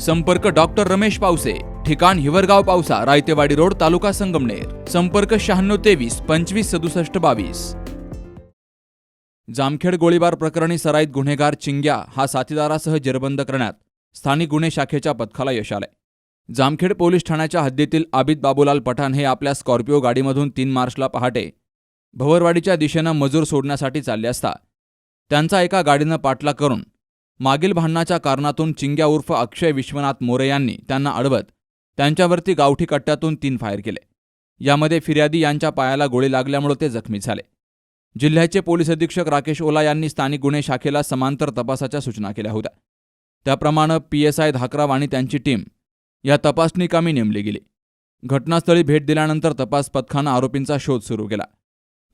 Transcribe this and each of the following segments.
संपर्क डॉक्टर रमेश पावसे ठिकाण हिवरगाव पावसा रायतेवाडी रोड तालुका संगमनेर. संपर्क शहाण्णव तेवीस पंचवीस सदुसष्ट बावीस. जामखेड गोळीबार प्रकरणी सराईत गुन्हेगार चिंग्या हा साथीदारासह जेरबंद करण्यात स्थानिक गुन्हे शाखेच्या पथकाला यश आलंय. जामखेड पोलीस ठाण्याच्या हद्दीतील आबिद बाबूलाल पठाण हे आपल्या स्कॉर्पिओ गाडीमधून तीन मार्चला पहाटे भवरवाडीच्या दिशेनं मजूर सोडण्यासाठी चालले असता त्यांचा एका गाडीनं पाठलाग करून मागील भांडणाच्या कारणातून चिंग्या उर्फ अक्षय विश्वनाथ मोरे यांनी त्यांना अडवत त्यांच्यावरती गावठी कट्ट्यातून तीन फायर केले. यामध्ये फिर्यादी यांच्या पायाला गोळी लागल्यामुळे ते जखमी झाले. जिल्ह्याचे पोलीस अधीक्षक राकेश ओला यांनी स्थानिक गुन्हे शाखेला समांतर तपासाच्या सूचना केल्या होत्या. त्याप्रमाणे पी एस आय धाकराव आणि त्यांची टीम या तपासणी कामी नेमली गेली. घटनास्थळी भेट दिल्यानंतर तपास पथकानं आरोपींचा शोध सुरू केला.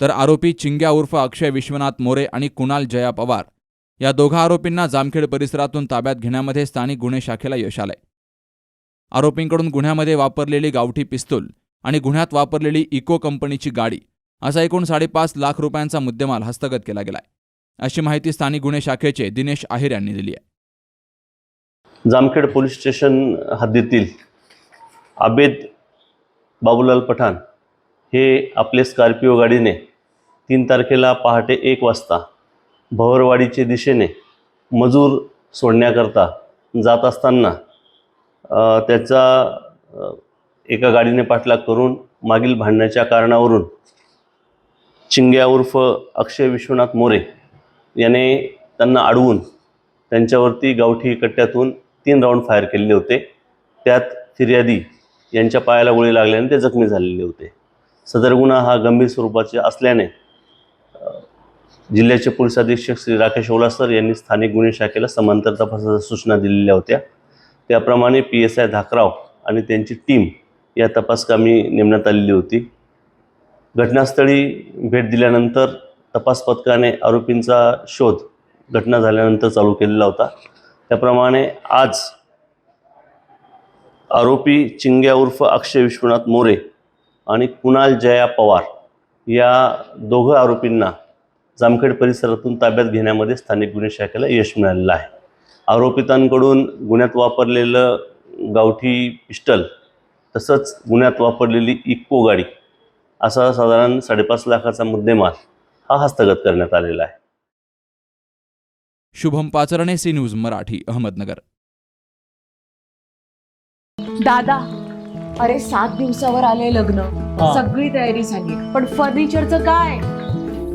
तर आरोपी चिंग्या उर्फ अक्षय विश्वनाथ मोरे आणि कुणाल जया पवार या दोघा आरोपींना जामखेड परिसरातून ताब्यात घेण्यामध्ये स्थानिक गुन्हे शाखेला यश आलंय. आरोपींकडून गुन्ह्यामध्ये वापरलेली गावठी पिस्तूल आणि गुन्ह्यात वापरलेली इको कंपनीची गाडी असा एकूण साडेपाच लाख रुपयांचा मुद्देमाल हस्तगत केला गेलाय. अशी माहिती स्थानिक गुन्हे शाखेचे दिनेश आहेर यांनी दिली आहे. जामखेड पोलीस स्टेशन हद्दीतील आबेद बाबूलाल पठाण हे आपले स्कॉर्पिओ गाडीने तीन तारखेला पहाटे एक वाजता भवरवाडीचे दिशेने मजूर सोडण्याकरता जात असताना त्याचा एका गाडीने पाठलाग करून मागील भांडण्याच्या कारणावरून चिंग्या उर्फ अक्षय विश्वनाथ मोरे याने त्यांना अडवून त्यांच्यावरती गावठी कट्ट्यातून तीन राऊंड फायर केलेले होते. त्यात फिर्यादी यांच्या पायाला गोळी लागल्याने ते जखमी झालेले होते. सदर गुन्हा हा गंभीर स्वरूपाचे असल्याने जिल्ह्याचे पोलीस अधीक्षक श्री राकेश ओलासर यांनी स्थानिक गुन्हे शाखेला समांतर तपासाच्या सूचना दिलेल्या होत्या. त्याप्रमाणे पी एस आय धाकराव आणि त्यांची टीम या तपासकामी नेमण्यात आलेली होती. घटनास्थळी भेट दिल्यानंतर तपास पथकाने आरोपींचा शोध घटना झाल्यानंतर चालू केलेला होता. त्याप्रमाणे आज आरोपी चिंग्या उर्फ अक्षय विश्वनाथ मोरे आणि कुणाल जया पवार या दोघं आरोपींना जामखेड परिसरातून ताब्यात घेण्यामध्ये स्थानिक गुन्हे शाखेला यश मिळालेलं आहे. आरोपितांकडून गुन्ह्यात वापरलेलं गावठी पिस्टल तसंच गुन्ह्यात वापरलेली इको गाडी असा साधारण साडेपाच लाखाचा मुद्देमाल हा हस्तगत करण्यात आलेला आहे. Shubham Pacharne C News Marathi Ahmednagar. दादा अरे सात दिवसावर आले लग्न. सगळी तयारी झाली पण फर्निचरचं काय?